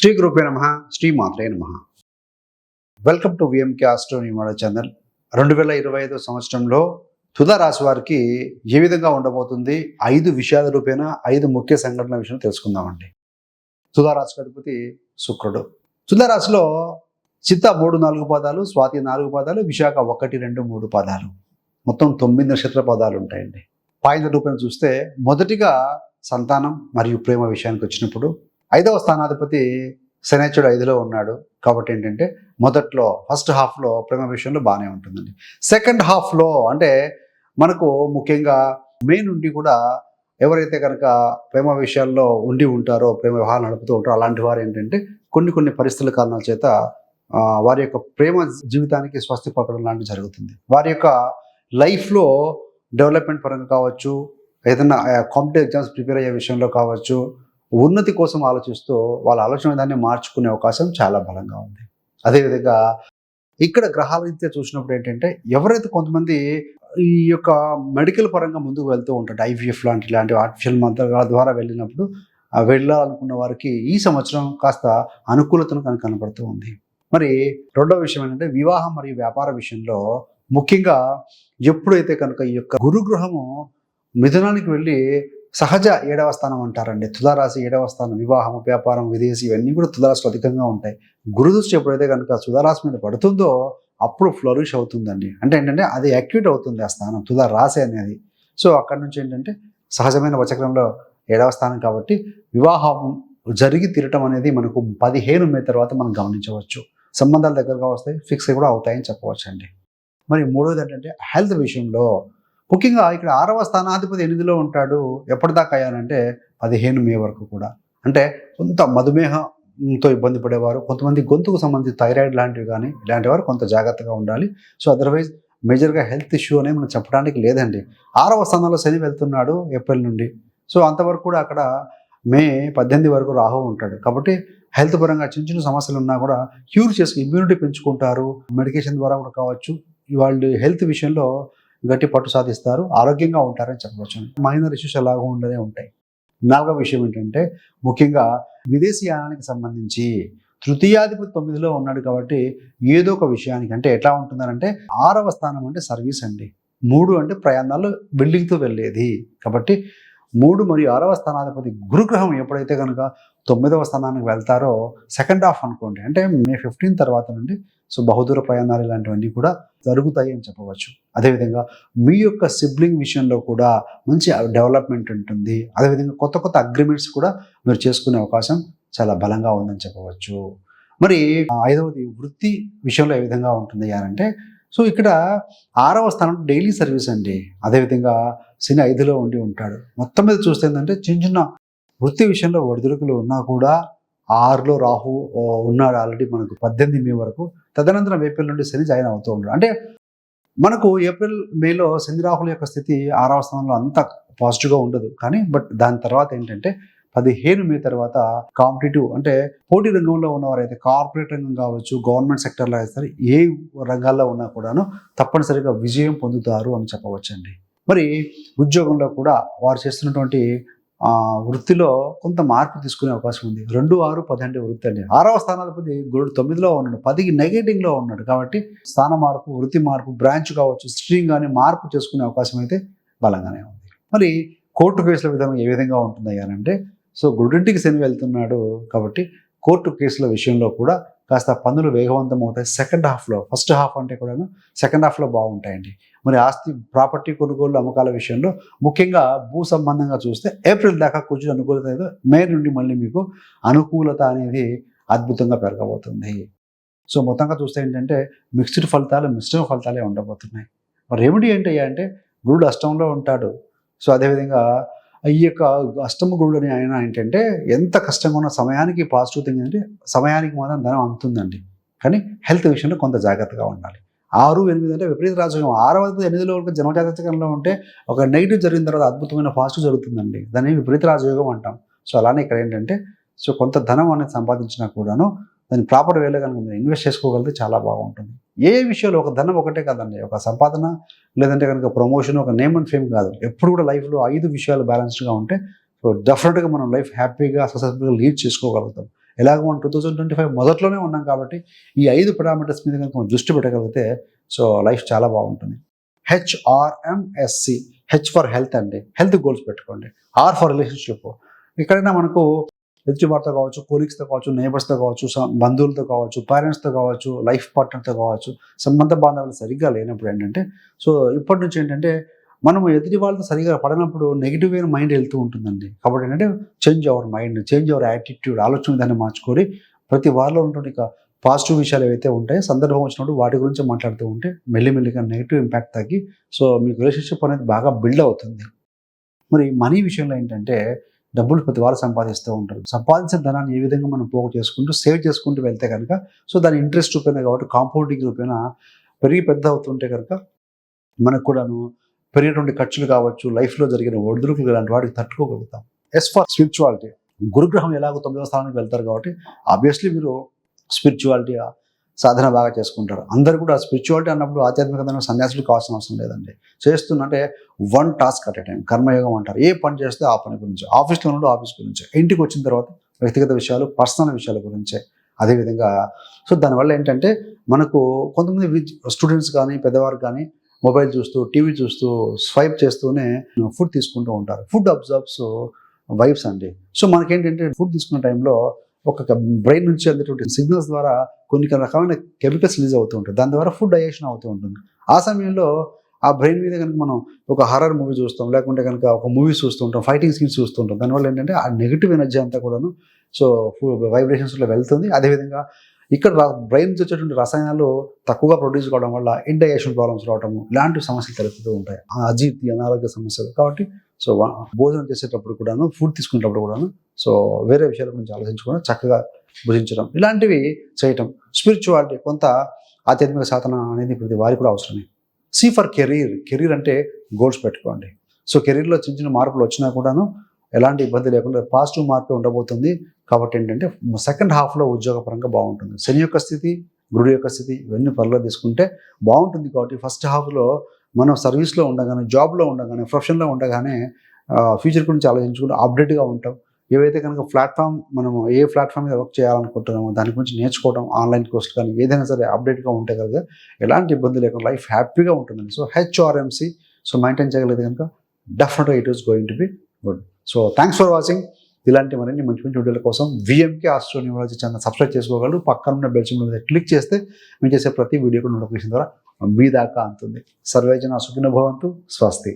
శ్రీ గురుపే నమ. శ్రీ మాత్రే నమ వెల్కమ్ టు విఎంకే ఆస్ట్రోనిమోడో ఛానల్ రెండు వేల ఇరవై ఐదో సంవత్సరంలో తుదా రాశి వారికి ఏ విధంగా ఉండబోతుంది? ఐదు విషయాల రూపేణ ఐదు ముఖ్య సంఘటనల విషయం తెలుసుకుందామండి. తుదా రాశి అధిపతి శుక్రుడు. తుదా రాశిలో చిత్త మూడు నాలుగు పదాలు స్వాతి నాలుగు పదాలు విశాఖ ఒకటి రెండు మూడు పదాలు. మొత్తం తొమ్మిది నక్షత్ర పదాలు ఉంటాయండి. పాయింట్ రూపేణ చూస్తే మొదటిగా సంతానం మరియు ప్రేమ విషయానికి వచ్చినప్పుడు ఐదవ స్థానాధిపతి శనేశ్వరుడు ఐదులో ఉన్నాడు. కాబట్టి ఏంటంటే మొదట్లో ఫస్ట్ హాఫ్లో ప్రేమ విషయంలో బాగానే ఉంటుందండి. సెకండ్ హాఫ్లో అంటే మనకు ముఖ్యంగా మే నుండి కూడా ఎవరైతే కనుక ప్రేమ విషయాల్లో ఉండి ఉంటారో ప్రేమ వ్యవహారాలు నడుపుతూ ఉంటారో అలాంటి వారు ఏంటంటే కొన్ని కొన్ని పరిస్థితుల కారణాల చేత వారి యొక్క ప్రేమ జీవితానికి స్వస్తి పలకడం లాంటివి జరుగుతుంది. వారి యొక్క లైఫ్లో డెవలప్మెంట్ పరంగా కావచ్చు ఏదైనా కాంపిటేటివ్ ఎగ్జామ్స్ ప్రిపేర్ అయ్యే విషయంలో కావచ్చు ఉన్నతి కోసం ఆలోచిస్తూ వాళ్ళ ఆలోచన విధాన్ని మార్చుకునే అవకాశం చాలా బలంగా ఉంది. అదేవిధంగా ఇక్కడ గ్రహాల రీత్యా చూసినప్పుడు ఏంటంటే ఎవరైతే కొంతమంది ఈ యొక్క మెడికల్ పరంగా ముందుకు వెళ్తూ ఉంటారు ఐవీఎఫ్ లాంటి ఇలాంటి ఆర్టిఫిషియల్ మంత్రాల ద్వారా వెళ్ళినప్పుడు వెళ్ళాలనుకున్న వారికి ఈ సంవత్సరం కాస్త అనుకూలతను కనుక కనపడుతూ ఉంది. మరి రెండవ విషయం ఏంటంటే వివాహం మరియు వ్యాపార విషయంలో ముఖ్యంగా ఎప్పుడైతే కనుక ఈ యొక్క గురుగ్రహము మిథునానికి వెళ్ళి సహజ ఏడవ స్థానం అంటారండి. తులారాశి ఏడవ స్థానం వివాహం వ్యాపారం విదేశీ ఇవన్నీ కూడా తులారాశిలో అధికంగా ఉంటాయి. గురుదృష్టి ఎప్పుడైతే కనుక తులారాశి మీద పడుతుందో అప్పుడు ఫ్లరిష్ అవుతుందండి. అంటే ఏంటంటే అది యాక్యూట్ అవుతుంది ఆ స్థానం తులారాశి అనేది. సో అక్కడ నుంచి ఏంటంటే సహజమైన వచక్రంలో ఏడవ స్థానం కాబట్టి వివాహం జరిగి తీరటం అనేది మనకు పదిహేను మే తర్వాత మనం గమనించవచ్చు. సంబంధాలు దగ్గరగా వస్తాయి ఫిక్స్ కూడా అవుతాయని చెప్పవచ్చు అండి మరి మూడోది ఏంటంటే హెల్త్ విషయంలో ముఖ్యంగా ఇక్కడ ఆరవ స్థానాధిపతి ఎనిమిదిలో ఉంటాడు. ఎప్పటిదాకా అయ్యానంటే పదిహేను మే వరకు కూడా. అంటే కొంత మధుమేహంతో ఇబ్బంది పడేవారు. కొంతమంది గొంతుకు సంబంధించి థైరాయిడ్ లాంటివి కానీ ఇలాంటి వారు కొంత జాగ్రత్తగా ఉండాలి. సో అదర్వైజ్ మేజర్గా హెల్త్ ఇష్యూ అనే మనం చెప్పడానికి లేదండి. ఆరవ స్థానంలో శని వెళ్తున్నాడు ఏప్రిల్ నుండి. సో అంతవరకు కూడా అక్కడ మే పద్దెనిమిది వరకు రాహు ఉంటాడు. కాబట్టి హెల్త్ పరంగా చిన్న చిన్న సమస్యలు ఉన్నా కూడా క్యూర్ చేసి ఇమ్యూనిటీ పెంచుకుంటారు. మెడికేషన్ ద్వారా కూడా కావచ్చు. వాళ్ళు హెల్త్ విషయంలో గట్టి పట్టు సాధిస్తారు ఆరోగ్యంగా ఉంటారని చెప్పవచ్చు. మైనర్ ఇష్యూస్ ఎలాగో ఉండనే ఉంటాయి. నాలుగవ విషయం ఏంటంటే ముఖ్యంగా విదేశీయానానికి సంబంధించి తృతీయాధిపతి తొమ్మిదిలో ఉన్నాడు కాబట్టి ఏదో ఒక విషయానికి అంటే ఎట్లా ఉంటుందనంటే ఆరవ స్థానం అంటే సర్వీస్ అండి. మూడు అంటే ప్రయాణాలు బిల్డింగ్తో వెళ్ళేది. కాబట్టి మూడు మరియు ఆరవ స్థానాధిపతి గురుగ్రహం ఎప్పుడైతే కనుక తొమ్మిదవ స్థానానికి వెళ్తారో సెకండ్ హాఫ్ అనుకోండి. అంటే మే ఫిఫ్టీన్ తర్వాత నుండి సో బహుదూర ప్రయాణాలు ఇలాంటివన్నీ కూడా జరుగుతాయి అని చెప్పవచ్చు. అదేవిధంగా మీ యొక్క సిబ్లింగ్ విషయంలో కూడా మంచి డెవలప్మెంట్ ఉంటుంది. అదేవిధంగా కొత్త కొత్త అగ్రిమెంట్స్ కూడా మీరు చేసుకునే అవకాశం చాలా బలంగా ఉందని చెప్పవచ్చు. మరి ఐదవది వృత్తి విషయంలో ఏ విధంగా ఉంటుంది అంటే సో ఇక్కడ ఆరవ స్థానం డైలీ సర్వీస్ అండి. అదేవిధంగా శని ఐదులో ఉండి ఉంటాడు. మొత్తం మీద చూస్తే ఏంటంటే చిన్న చిన్న వృత్తి విషయంలో ఒడిదుడుకులు ఉన్నా కూడా ఆరులో రాహు ఉన్నాడు ఆల్రెడీ మనకు పద్దెనిమిది మే వరకు. తదనంతరం ఏప్రిల్ నుండి శని జాయిన్ అవుతూ ఉన్నాడు అంటే మనకు ఏప్రిల్ మేలో శని రాహుల యొక్క స్థితి ఆరవ స్థానంలో అంత పాజిటివ్గా ఉండదు. కానీ బట్ దాని తర్వాత ఏంటంటే పదిహేను మే తర్వాత కాంపిటేటివ్ అంటే పోటీ రంగంలో ఉన్నవారైతే కార్పొరేట్ రంగం కావచ్చు గవర్నమెంట్ సెక్టర్లో అయితే ఏ రంగాల్లో ఉన్నా కూడాను తప్పనిసరిగా విజయం పొందుతారు అని చెప్పవచ్చండి. మరి ఉద్యోగంలో కూడా వారు చేస్తున్నటువంటి వృత్తిలో కొంత మార్పు తీసుకునే అవకాశం ఉంది. రెండు ఆరు పది వృత్తి అండి. ఆరవ స్థానాధిపతి గురుడు తొమ్మిదిలో ఉన్నాడు. పదికి నెగేటింగ్లో ఉన్నాడు కాబట్టి స్థాన మార్పు వృత్తి మార్పు బ్రాంచ్ కావచ్చు స్ట్రీమ్ కానీ మార్పు చేసుకునే అవకాశం అయితే బలంగానే ఉంది. మరి కోర్టు కేసుల విధానం ఏ విధంగా ఉంటుంది అంటే సో గురుడింటికి శని వెళ్తున్నాడు కాబట్టి కోర్టు కేసుల విషయంలో కూడా కాస్త పనులు వేగవంతం అవుతాయి సెకండ్ హాఫ్లో ఫస్ట్ హాఫ్ అంటే కూడాను సెకండ్ హాఫ్లో బాగుంటాయండి. మరి ఆస్తి ప్రాపర్టీ కొనుగోలు అమ్మకాల విషయంలో ముఖ్యంగా భూ సంబంధంగా చూస్తే ఏప్రిల్ దాకా కొంచెం అనుకూలత ఏదో మే నుండి మళ్ళీ మీకు అనుకూలత అనేది అద్భుతంగా పెరగబోతుంది. సో మొత్తంగా చూస్తే ఏంటంటే మిక్స్డ్ ఫలితాలు మిశ్రమ ఫలితాలే ఉండబోతున్నాయి. మరి రెమెడీ ఏంటి అంటే గురుడు అష్టంలో ఉంటాడు. సో అదేవిధంగా ఈ యొక్క అష్టమ గురుడు అని ఆయన ఏంటంటే ఎంత కష్టంగా ఉన్న సమయానికి పాజిటివ్ థింగ్ అంటే సమయానికి మాత్రం ధనం అందుతుందండి. కానీ హెల్త్ విషయంలో కొంత జాగ్రత్తగా ఉండాలి. ఆరు ఎనిమిది అంటే విపరీత రాజయోగం. ఆరవది ఎనిమిదిలో వరకు జన్మజాతకంలో ఉంటే ఒక నెగిటివ్ జరిగిన తర్వాత అద్భుతమైన పాజిటివ్ జరుగుతుందండి. దాన్ని విపరీత రాజయోగం అంటాం. సో అలానే ఇక్కడ ఏంటంటే సో కొంత ధనం అనేది సంపాదించినా కూడాను దాన్ని ప్రాపర్ వేలో కనుక మీరు ఇన్వెస్ట్ చేసుకోగలిగితే చాలా బాగుంటుంది. ఏ విషయంలో ఒక ధనం ఒకటే కాదండి ఒక సంపాదన లేదంటే కనుక ప్రమోషన్ ఒక నేమ్ అండ్ ఫేమ్ కాదు. ఎప్పుడు కూడా లైఫ్లో ఐదు విషయాలు బ్యాలెన్స్డ్గా ఉంటే సో డెఫినెట్గా మనం లైఫ్ హ్యాపీగా సక్సెస్ఫుల్గా లీడ్ చేసుకోగలుగుతాం. ఎలాగో మనం టూ థౌజండ్ ట్వంటీ ఫైవ్ మొదట్లోనే ఉన్నాం కాబట్టి ఈ ఐదు పారామీటర్స్ మీద కనుక మనం దృష్టి పెట్టగలిగితే సో లైఫ్ చాలా బాగుంటుంది. హెచ్ఆర్ఎంఎస్సి హెచ్ ఫర్ హెల్త్ అండి. హెల్త్ గోల్స్ పెట్టుకోండి. ఆర్ ఫర్ రిలేషన్షిప్ ఎక్కడైనా మనకు ఎదుటి వారితో కావచ్చు కోలీగ్స్తో కావచ్చు నేబర్స్తో కావచ్చు బంధువులతో కావచ్చు పేరెంట్స్తో కావచ్చు లైఫ్ పార్ట్నర్తో కావచ్చు సంబంధ బాంధవులు సరిగ్గా లేనప్పుడు ఏంటంటే సో ఇప్పటి నుంచి ఏంటంటే మనం ఎదుటి వాళ్ళతో సరిగా పడినప్పుడు నెగిటివ్ అయిన మైండ్ వెళ్తూ ఉంటుందండి. కాబట్టి ఏంటంటే change our mind change our attitude ఆలోచన విధాన్ని మార్చుకొని ప్రతి వారిలో ఉన్నటువంటి పాజిటివ్ విషయాలు ఏవైతే ఉంటాయో సందర్భం వచ్చినప్పుడు వాటి గురించి మాట్లాడుతూ ఉంటే మెల్లిమెల్లిగా నెగిటివ్ ఇంపాక్ట్ తగ్గి సో మీకు రిలేషన్షిప్ అనేది బాగా బిల్డ్ అవుతుంది. మరి మనీ విషయంలో ఏంటంటే డబ్బులు ప్రతి వారు సంపాదిస్తూ ఉంటారు. సంపాదించిన ధనాన్ని ఏ విధంగా మనం పోగు చేసుకుంటూ సేవ్ చేసుకుంటూ వెళ్తే కనుక సో దాని ఇంట్రెస్ట్ రూపేణ కాబట్టి కాంపౌండింగ్ రూపేణ పెరిగి పెద్ద అవుతుంటే కనుక మనకు కూడాను పెరిగినటువంటి ఖర్చులు కావచ్చు లైఫ్లో జరిగిన ఒడిదుడుకులు ఇలాంటి వాటికి తట్టుకోగలుగుతాం. ఎస్ ఫర్ స్పిరిచువాలిటీ గురుగ్రహం ఎలాగో తొమ్మిదవ స్థానానికి వెళ్తారు కాబట్టి ఆబ్వియస్లీ మీరు స్పిరిచువాలిటీ సాధన బాగా చేసుకుంటారు. అందరు కూడా స్పిరిచువాలిటీ అన్నప్పుడు ఆధ్యాత్మికత సన్యాసులు కావాల్సిన అవసరం లేదండి. చేస్తున్నంటే one task at a time కర్మయోగం అంటారు. ఏ పని చేస్తే ఆ పని గురించి. ఆఫీస్లో ఉన్నప్పుడు ఆఫీస్ గురించి. ఇంటికి వచ్చిన తర్వాత వ్యక్తిగత విషయాలు పర్సనల్ విషయాల గురించే. అదేవిధంగా సో దానివల్ల ఏంటంటే మనకు కొంతమంది స్టూడెంట్స్ కానీ పెద్దవారు కానీ మొబైల్ చూస్తూ టీవీ చూస్తూ స్వైప్ చేస్తూనే ఫుడ్ తీసుకుంటూ ఉంటారు. ఫుడ్ అబ్జర్బ్స్ వైబ్స్ అండి. సో మనకేంటంటే ఫుడ్ తీసుకున్న టైంలో ఒక బ్రెయిన్ నుంచి అందేటువంటి సిగ్నల్స్ ద్వారా కొన్ని రకమైన కెమికల్స్ రిలీజ్ అవుతూ ఉంటుంది దాని ద్వారా ఫుడ్ డైజెషన్ అవుతూ ఉంటుంది. ఆ సమయంలో ఆ బ్రెయిన్ మీద కనుక మనం ఒక హర్రర్ మూవీ చూస్తాం లేకుంటే కనుక ఒక మూవీ చూస్తుంటాం ఫైటింగ్ సీన్స్ చూస్తుంటాం దానివల్ల ఏంటంటే ఆ నెగిటివ్ ఎనర్జీ అంతా కూడాను సో వైబ్రేషన్స్లో వెళ్తుంది. అదేవిధంగా ఇక్కడ బ్రెయిన్ వచ్చేటువంటి రసాయనాలు తక్కువగా ప్రొడ్యూస్ కావడం వల్ల ఇండైజేషన్ ప్రాబ్లమ్స్ రావడము ఇలాంటి సమస్యలు తలెత్తుతూ ఉంటాయి. ఆ అజీర్తి అనారోగ్య సమస్యలు కాబట్టి సో భోజనం చేసేటప్పుడు కూడాను ఫుడ్ తీసుకునేటప్పుడు కూడాను సో వేరే విషయాల గురించి ఆలోచించుకుని చక్కగా భుజించడం. ఇలాంటివి చేయటం. స్పిరిచువాలిటీ కొంత ఆధ్యాత్మిక సాధన అనేది ప్రతి వారికి కూడా అవసరమే. సి ఫర్ కెరీర్ కెరీర్ అంటే గోల్స్ పెట్టుకోండి. సో కెరీర్లో చిన్న చిన్న మార్పులు వచ్చినా కూడాను ఎలాంటి ఇబ్బంది లేకుండా పాజిటివ్ మార్పే ఉండబోతుంది. కాబట్టి ఏంటంటే సెకండ్ హాఫ్లో ఉద్యోగపరంగా బాగుంటుంది. శని యొక్క స్థితి గురుడు యొక్క స్థితి ఇవన్నీ పనిలో తీసుకుంటే బాగుంటుంది కాబట్టి ఫస్ట్ హాఫ్లో మనం సర్వీస్లో ఉండగానే జాబ్లో ఉండగానే ప్రొఫెషన్లో ఉండగానే ఫ్యూచర్ గురించి ఆలోచించుకుంటూ అప్డేట్గా ఉంటాం. ఏవైతే కనుక ప్లాట్ఫామ్ మనం ఏ ప్లాట్ఫామ్ మీద వర్క్ చేయాలనుకుంటున్నామో దాని గురించి నేర్చుకోవడం ఆన్లైన్ కోర్సులు కానీ ఏదైనా సరే అప్డేట్గా ఉంటే కనుక ఎలాంటి ఇబ్బంది లేకుండా లైఫ్ హ్యాపీగా ఉంటుందండి. సో హెచ్ఆర్ఎంసి సో మెయింటైన్ చేయగలిగితే కనుక డెఫినెట్గా it is going to be good. So thanks for watching. ఇలాంటి మరిన్ని మంచి మంచి వీడియోల కోసం విఎంకే ఆస్ట్రోన్యూమాలజీ ఛానల్ సబ్స్క్రైబ్ చేసుకోగలరు. పక్కన ఉన్న బెల్ సింబల్ మీద క్లిక్ చేస్తే మేము చేసే ప్రతి వీడియోకు నోటిఫికేషన్ ద్వారా మీ దాకా అంతుంది. సర్వేజన సుఖిన భవంతు. స్వస్తి.